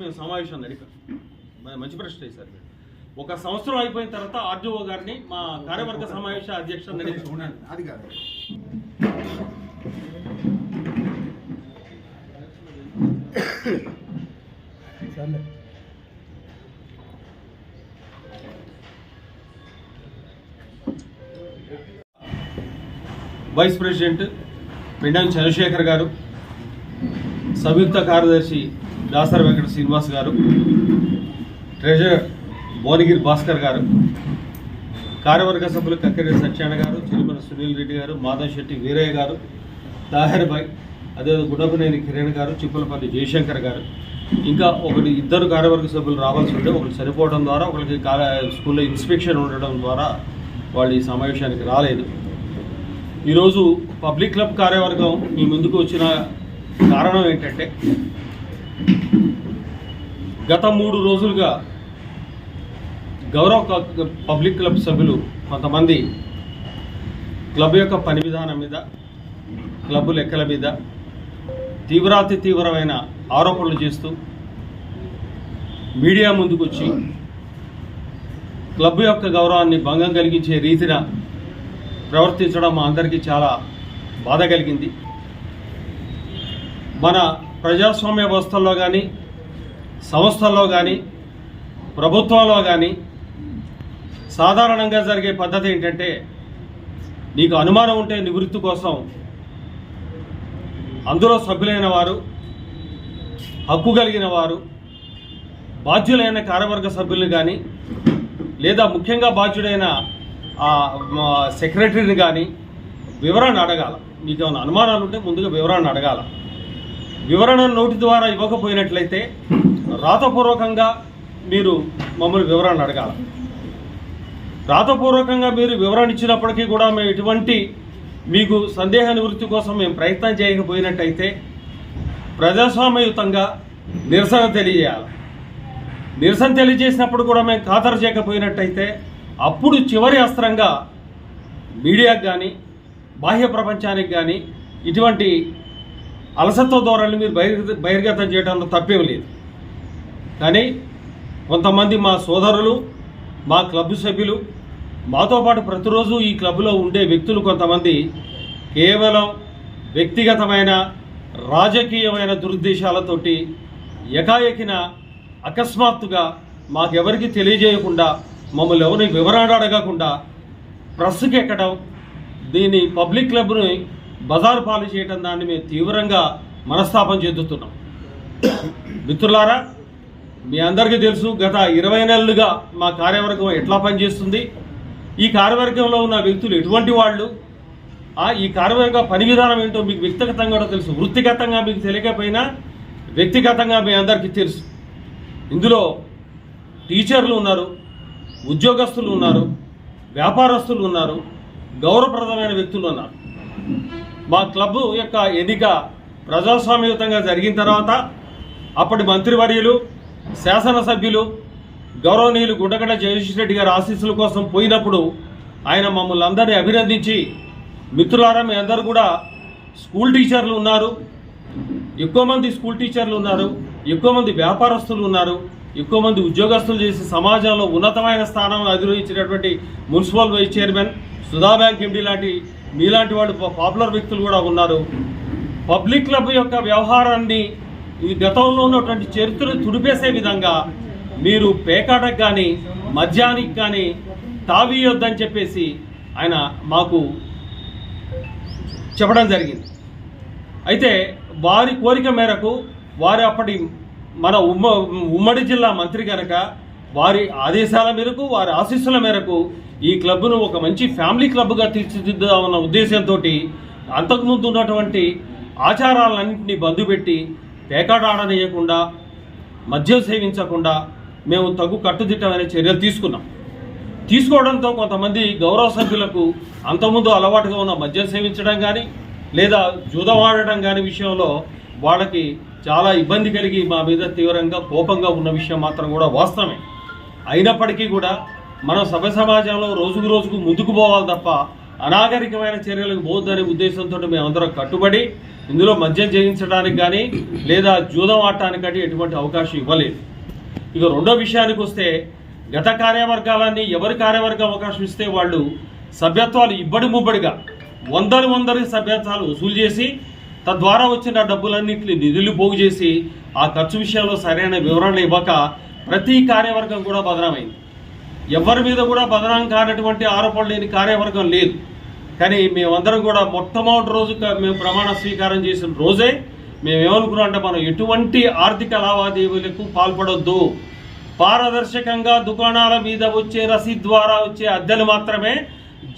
మేము సమావేశం నడిపాం మంచి ప్రశ్న మీరు. ఒక సంవత్సరం అయిపోయిన తర్వాత ఆర్డీఓ గారిని మా కార్యవర్గ సమావేశ అధ్యక్షుడు నడిపాం ఉండండి అది కాదు. వైస్ ప్రెసిడెంట్ పిండం చంద్రశేఖర్ గారు సంయుక్త కార్యదర్శి దాసరి వెంకట శ్రీనివాస్ గారు ట్రెజరర్ భువనగిరి భాస్కర్ గారు కార్యవర్గ సభ్యులు కక్కిరెడ్డి సత్యనారాయణ గారు చిరుమల సునీల్ రెడ్డి గారు మాధవ్ శెట్టి వీరయ్య గారు తాహర్ భాయ్ అదేవిధంగా గుడపనేని కిరణ్ గారు చిప్పులపల్లి జయశంకర్ గారు. ఇంకా ఒకటి ఇద్దరు కార్యవర్గ సభ్యులు రావాల్సి ఉంటే ఒకరు చనిపోవడం ద్వారా ఒకరికి స్కూల్లో ఇన్స్పెక్షన్ ఉండడం ద్వారా వాళ్ళు ఈ సమావేశానికి రాలేదు. ఈరోజు పబ్లిక్ క్లబ్ కార్యవర్గం మీ ముందుకు వచ్చిన కారణం ఏంటంటే గత మూడు రోజులుగా గౌరవ క- పబ్లిక్ క్లబ్ సభ్యులు కొంతమంది క్లబ్ యొక్క పని విధానం మీద క్లబ్ లెక్కల మీద తీవ్రాతి తీవ్రమైన ఆరోపణలు చేస్తూ మీడియా ముందుకొచ్చి క్లబ్ యొక్క గౌరవాన్ని భంగం కలిగించే రీతిన ప్రవర్తించడం మా అందరికీ చాలా బాధ కలిగింది. మన ప్రజాస్వామ్య వ్యవస్థల్లో కానీ సంస్థల్లో కానీ ప్రభుత్వంలో కానీ సాధారణంగా జరిగే పద్ధతి ఏంటంటే నీకు అనుమానం ఉంటే నివృత్తి కోసం అందులో సభ్యులైన వారు హక్కు కలిగిన వారు బాధ్యులైన కార్యవర్గ సభ్యులు కానీ లేదా ముఖ్యంగా బాధ్యుడైన సెక్రటరీని కానీ వివరణ అడగాల. మీకు ఏమైనా అనుమానాలు ఉంటే ముందుగా వివరణ అడగాల. వివరణ నోటి ద్వారా ఇవ్వకపోయినట్లయితే రాతపూర్వకంగా మీరు మమ్మల్ని వివరణ అడగాల. రాతపూర్వకంగా మీరు వివరణ ఇచ్చినప్పటికీ కూడా మేము ఎటువంటి మీకు సందేహ నివృత్తి కోసం మేము ప్రయత్నం చేయకపోయినట్టయితే ప్రజాస్వామ్యయుతంగా నిరసన తెలియజేయాలి. నిరసన తెలియజేసినప్పుడు కూడా మేము ఖాతరు చేయకపోయినట్టయితే అప్పుడు చివరి అస్త్రంగా మీడియాకు కానీ బాహ్య ప్రపంచానికి కానీ ఇటువంటి అలసత్వ ధోరణి మీరు బహిర్గత బహిర్గతం చేయడంలో తప్పేం లేదు. కానీ కొంతమంది మా సోదరులు మా క్లబ్ సభ్యులు మాతో పాటు ప్రతిరోజు ఈ క్లబ్లో ఉండే వ్యక్తులు కొంతమంది కేవలం వ్యక్తిగతమైన రాజకీయమైన దురుద్దేశాలతోటి ఏకాఏకిన అకస్మాత్తుగా మాకెవరికి తెలియజేయకుండా మమ్మల్ని ఎవరిని వివరాలు అడగకుండా ప్రెస్కి ఎక్కడం దీన్ని పబ్లిక్ క్లబ్ని బజారు పాలు చేయడం దాన్ని మేము తీవ్రంగా మనస్తాపం చెందుతున్నాం. మిత్రులారా మీ అందరికీ తెలుసు గత ఇరవై నెలలుగా మా కార్యవర్గం ఎట్లా పనిచేస్తుంది? ఈ కార్యవర్గంలో ఉన్న వ్యక్తులు ఎటువంటి వాళ్ళు? ఈ కార్యవర్గ పని విధానం ఏంటో మీకు వ్యక్తిగతంగా కూడా తెలుసు. వృత్తిగతంగా మీకు తెలియకపోయినా వ్యక్తిగతంగా మీ అందరికీ తెలుసు. ఇందులో టీచర్లు ఉన్నారు ఉద్యోగస్తులు ఉన్నారు వ్యాపారస్తులు ఉన్నారు గౌరవప్రదమైన వ్యక్తులు ఉన్నారు. మా క్లబ్ యొక్క ఎన్నిక ప్రజాస్వామ్యయుతంగా జరిగిన తర్వాత అప్పటి మంత్రివర్యులు శాసనసభ్యులు గౌరవనీయులు గుండగడ్డ జగదీష్ రెడ్డి గారి ఆశీస్సుల కోసం పోయినప్పుడు ఆయన మమ్మల్ని అందరినీ అభినందించి మిత్రులారా మీ అందరూ కూడా స్కూల్ టీచర్లు ఉన్నారు ఎక్కువ మంది స్కూల్ టీచర్లు ఉన్నారు ఎక్కువ మంది వ్యాపారస్తులు ఉన్నారు ఎక్కువ మంది ఉద్యోగస్తులు చేసి సమాజంలో ఉన్నతమైన స్థానం అధిరోహించినటువంటి municipal vice chairman Sudha bank MD లాంటి మీలాంటి వాళ్ళు పాపులర్ వ్యక్తులు కూడా ఉన్నారు. పబ్లిక్ క్లబ్ యొక్క వ్యవహారాన్ని ఈ గతంలో ఉన్నటువంటి చరిత్రను తుడిపేసే విధంగా మీరు పేకాటకు కానీ మద్యానికి కానీ తావీయొద్దని చెప్పేసి ఆయన మాకు చెప్పడం జరిగింది. అయితే వారి కోరిక మేరకు వారి అప్పటి మన ఉమ్మ ఉమ్మడి జిల్లా మంత్రి కనుక వారి ఆదేశాల మేరకు వారి ఆశీస్సుల మేరకు ఈ క్లబ్ను ఒక మంచి ఫ్యామిలీ క్లబ్గా తీర్చిదిద్దామన్న ఉద్దేశంతో అంతకుముందు ఉన్నటువంటి ఆచారాలన్నింటినీ బంధుపెట్టి పెట్టి పేకాడాడనేయకుండా మద్యం సేవించకుండా మేము తగు కట్టుదిట్టమైన చర్యలు తీసుకున్నాం. తీసుకోవడంతో కొంతమంది గౌరవ సభ్యులకు అంతకుముందు అలవాటుగా ఉన్న మద్యం సేవించడం కానీ లేదా జూదం ఆడటం కానీ విషయంలో వాళ్ళకి చాలా ఇబ్బంది కలిగి మా మీద తీవ్రంగా కోపంగా ఉన్న విషయం మాత్రం కూడా వాస్తవమే. అయినప్పటికీ కూడా మనం సభ్య సమాజంలో రోజుకు రోజుకు ముందుకు పోవాలి తప్ప అనాగరికమైన చర్యలకు పోద్దనే ఉద్దేశంతో మేమందరం కట్టుబడి ఇందులో మద్యం జయించడానికి కానీ లేదా జూదం ఆడటానికి కానీ ఎటువంటి అవకాశం ఇవ్వలేదు. ఇక రెండో విషయానికి వస్తే గత కార్యవర్గాలన్నీ ఎవరి కార్యవర్గం అవకాశం ఇస్తే వాళ్ళు సభ్యత్వాలు ఇబ్బడి ముబ్బడిగా వందలు వందల సభ్యత్వాలు వసూలు చేసి తద్వారా వచ్చిన డబ్బులన్నింటినీ నిధులు పోగు చేసి ఆ ఖర్చు విషయంలో సరైన వివరణలు ఇవ్వక ప్రతి కార్యవర్గం కూడా బదనమైంది. ఎవరి మీద కూడా బదనాం కానటువంటి ఆరోపణలు లేని కార్యవర్గం లేదు. కానీ మేమందరం కూడా మొట్టమొదటి రోజు మేము ప్రమాణ స్వీకారం చేసిన రోజే మేము ఏమనుకున్నాం అంటే మనం ఎటువంటి ఆర్థిక లావాదేవీలకు పాల్పడొద్దు. పారదర్శకంగా దుకాణాల మీద వచ్చే రసీద్ ద్వారా వచ్చే అద్దెలు మాత్రమే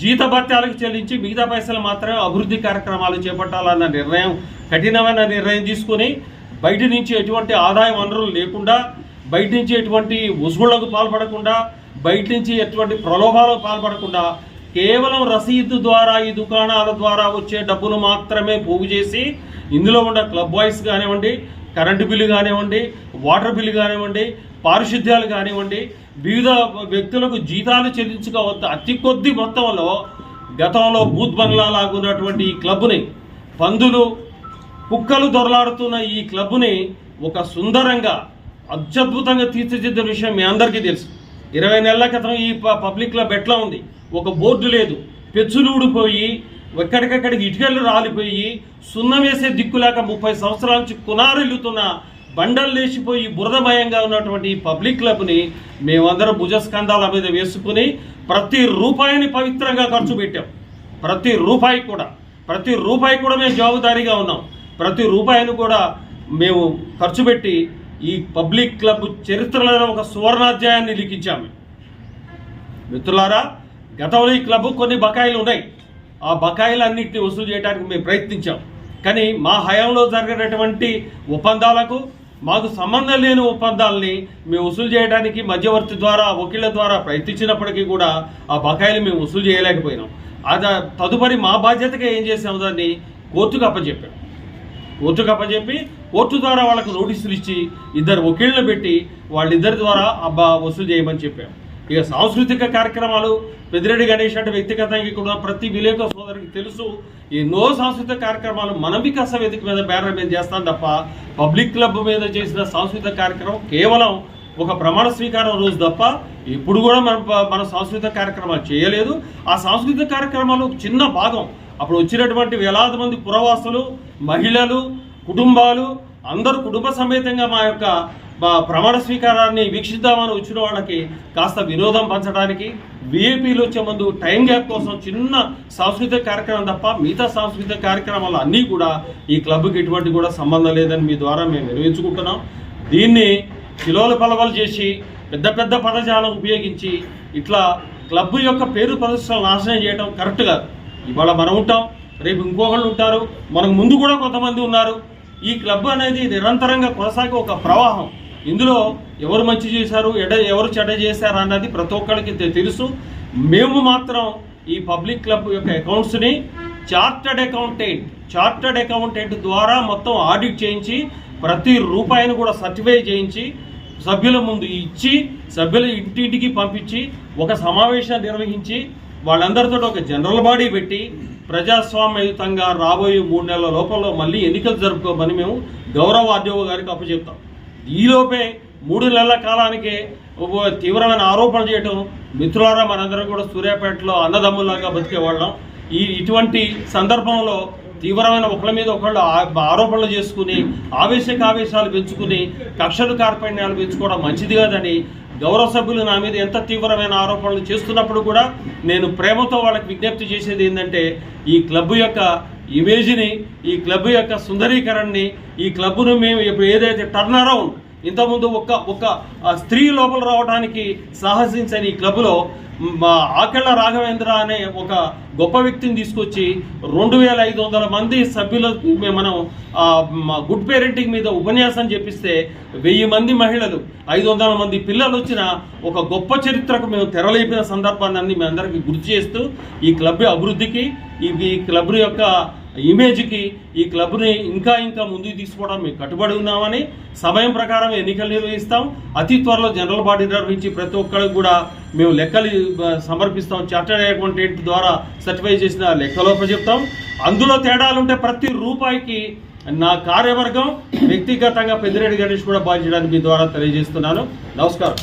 జీతభత్యాలకు చెల్లించి మిగతా పైసలు మాత్రమే అభివృద్ధి కార్యక్రమాలు చేపట్టాలన్న నిర్ణయం కఠినమైన నిర్ణయం తీసుకుని బయట నుంచి ఎటువంటి ఆదాయ వనరులు లేకుండా బయట నుంచి ఎటువంటి వసూళ్ళకు పాల్పడకుండా బయట నుంచి ఎటువంటి ప్రలోభాలకు పాల్పడకుండా కేవలం రసీదు ద్వారా ఈ దుకాణాల ద్వారా వచ్చే డబ్బులు మాత్రమే పోగు చేసి ఇందులో ఉన్న క్లబ్ బాయ్స్ కానివ్వండి కరెంటు బిల్లు కానివ్వండి వాటర్ బిల్లు కానివ్వండి పారిశుద్ధ్యాలు కానివ్వండి వివిధ వ్యక్తులకు జీతాలు చెల్లించుకోవచ్చు అతి కొద్ది మొత్తంలో గతంలో బూత్ బంగ్లా లాగున్నటువంటి ఈ క్లబ్ని పందులు కుక్కలు దొరలాడుతున్న ఈ క్లబ్ని ఒక సుందరంగా అత్యద్భుతంగా తీర్చిదిద్దిన విషయం మీ అందరికీ తెలుసు. ఇరవై నెలల క్రితం ఈ పబ్లిక్లో బెట్లా ఉంది? ఒక బోర్డు లేదు. పెచ్చులు ఊడిపోయి ఎక్కడికక్కడికి ఇటుకలు రాలిపోయి సున్నం వేసే దిక్కులాక ముప్పై సంవత్సరాల నుంచి కునారిల్లుతున్న బండలు లేచిపోయి బురదమయంగా ఉన్నటువంటి ఈ పబ్లిక్ క్లబ్ని మేమందరం భుజస్కంధాల మీద వేసుకుని ప్రతి రూపాయిని పవిత్రంగా ఖర్చు పెట్టాం. ప్రతి రూపాయి కూడా. ప్రతి రూపాయి కూడా మేము జవాబుదారీగా ఉన్నాం. ప్రతి రూపాయిని కూడా మేము ఖర్చు పెట్టి ఈ పబ్లిక్ క్లబ్ చరిత్రలో ఒక సువర్ణాధ్యాయాన్ని లిఖించాము. మిత్రులారా గతంలో ఈ క్లబ్ కొన్ని బకాయిలు ఉన్నాయి. ఆ బకాయిలన్నింటినీ వసూలు చేయడానికి మేము ప్రయత్నించాం. కానీ మా హయాంలో జరిగినటువంటి ఒప్పందాలకు మాకు సంబంధం లేని ఒప్పందాలని మేము వసూలు చేయడానికి మధ్యవర్తి ద్వారా వకీళ్ళ ద్వారా ప్రయత్నించినప్పటికీ కూడా ఆ బకాయిలు మేము వసూలు చేయలేకపోయినాం. అది తదుపరి మా బాధ్యతగా ఏం చేసాము దాన్ని కోర్టుకు అప్పచెప్పాం. కోర్టుకు అప్పచెప్పి కోర్టు ద్వారా వాళ్ళకు నోటీసులు ఇచ్చి ఇద్దరు వకీళ్ళను పెట్టి వాళ్ళిద్దరి ద్వారా అబ్బా వసూలు చేయమని చెప్పాం. ఇక సాంస్కృతిక కార్యక్రమాలు పెద్దిరెడ్డి గణేష్ అంటే వ్యక్తిగతంగా కూడా ప్రతి విలేక సోదరికి తెలుసు ఎన్నో సాంస్కృతిక కార్యక్రమాలు మనం వికాస వేదిక మీద బ్యానర్ మీద చేస్తాం తప్ప పబ్లిక్ క్లబ్ మీద చేసిన సాంస్కృతిక కార్యక్రమం కేవలం ఒక ప్రమాణ స్వీకారం రోజు తప్ప ఇప్పుడు కూడా మనం మన సాంస్కృతిక కార్యక్రమాలు చేయలేదు. ఆ సాంస్కృతిక కార్యక్రమాలు చిన్న భాగం. అప్పుడు వచ్చినటువంటి వేలాది మంది పురవాసులు మహిళలు కుటుంబాలు అందరూ కుటుంబ సమేతంగా మా యొక్క ప్రమాణ స్వీకారాన్ని వీక్షిద్దామని వచ్చిన వాళ్ళకి కాస్త వినోదం పంచడానికి వీఏపీలు వచ్చే ముందు టైం గ్యాప్ కోసం చిన్న సాంస్కృతిక కార్యక్రమం తప్ప మిగతా సాంస్కృతిక కార్యక్రమాలు అన్నీ కూడా ఈ క్లబ్కి ఎటువంటి కూడా సంబంధం లేదని మీ ద్వారా మేము నిర్వహించుకుంటున్నాం దీన్ని కిలోల పలవలు చేసి పెద్ద పెద్ద పదజాలం ఉపయోగించి ఇట్లా క్లబ్ యొక్క పేరు ప్రదర్శనలు నాశనం చేయడం కరెక్ట్ కాదు. ఇవాళ మనం ఉంటాం రేపు ఇంకొకళ్ళు ఉంటారు మనకు ముందు కూడా కొంతమంది ఉన్నారు. ఈ క్లబ్ అనేది నిరంతరంగా కొనసాగే ఒక ప్రవాహం. ఇందులో ఎవరు మంచి చేశారు ఎడ ఎవరు చెడ్డ చేశారు అన్నది ప్రతి ఒక్కరికి తెలుసు. మేము మాత్రం ఈ పబ్లిక్ క్లబ్ యొక్క అకౌంట్స్ని చార్టర్డ్ అకౌంటెంట్ చార్టర్డ్ అకౌంటెంట్ ద్వారా మొత్తం ఆడిట్ చేయించి ప్రతి రూపాయిని కూడా సర్టిఫై చేయించి సభ్యుల ముందు ఇచ్చి సభ్యుల ఇంటింటికి పంపించి ఒక సమావేశం నిర్వహించి వాళ్ళందరితో ఒక జనరల్ బాడీ పెట్టి ప్రజాస్వామ్యయుతంగా రాబోయే మూడు నెలల లోపల మళ్ళీ ఎన్నికలు జరుపుకోమని మేము గౌరవ ఆర్డీఓ గారికి అప్పచెప్తాం. ఈలోపే మూడు నెలల కాలానికే ఒక తీవ్రమైన ఆరోపణలు చేయటం మిత్రులారా మనందరం కూడా సూర్యాపేటలో అన్నదమ్ములాగా బతికేవాళ్ళం ఈ ఇటువంటి సందర్భంలో తీవ్రమైన ఒకళ్ళ మీద ఒకళ్ళు ఆ- ఆరోపణలు చేసుకుని ఆవేశకావేశాలు పెంచుకుని కక్షలు కార్పణ్యాలు పెంచుకోవడం మంచిది కాదని గౌరవ సభ్యులు నా మీద ఎంత తీవ్రమైన ఆరోపణలు చేస్తున్నప్పుడు కూడా నేను ప్రేమతో వాళ్ళకి విజ్ఞప్తి చేసేది ఏంటంటే ఈ క్లబ్ యొక్క ఇమేజ్ని ఈ క్లబ్ యొక్క సుందరీకరణని ఈ క్లబ్ను మేము ఇప్పుడు ఏదైతే టర్న్ అరౌండ్ ఇంతకుముందు ఒక ఒక స్త్రీ లోపల రావడానికి సాహసించని ఈ క్లబ్లో మా ఆకెళ్ళ రాఘవేంద్ర అనే ఒక గొప్ప వ్యక్తిని తీసుకొచ్చి రెండు వేల ఐదు వందల మంది సభ్యులకు మేము మనం గుడ్ పేరెంటింగ్ మీద ఉపన్యాసం చెప్పిస్తే వెయ్యి మంది మహిళలు ఐదు వందల మంది పిల్లలు వచ్చిన ఒక గొప్ప చరిత్రకు మేము తెరలేపిన సందర్భాన్ని మీ అందరికీ గుర్తు చేస్తూ ఈ క్లబ్ అభివృద్ధికి ఈ ఈ క్లబ్ యొక్క ఇమేజ్కి ఈ క్లబ్ని ఇంకా ఇంకా ముందుకు తీసుకోవడం మేము కట్టుబడి ఉన్నామని సమయం ప్రకారం ఎన్నికలు నిర్వహిస్తాం. అతి త్వరలో జనరల్ బాడీ నిర్వహించి ప్రతి ఒక్కరికి కూడా మేము లెక్కలు సమర్పిస్తాం. చార్టర్డ్ అకౌంటెంట్ ద్వారా సర్టిఫై చేసిన లెక్కలోప చెప్తాం. అందులో తేడాలుంటే ప్రతి రూపాయికి నా కార్యవర్గం వ్యక్తిగతంగా పెద్దిరెడ్డి గణేష్ కూడా బాధ్యడానికి మీ ద్వారా తెలియజేస్తున్నాను. నమస్కారం.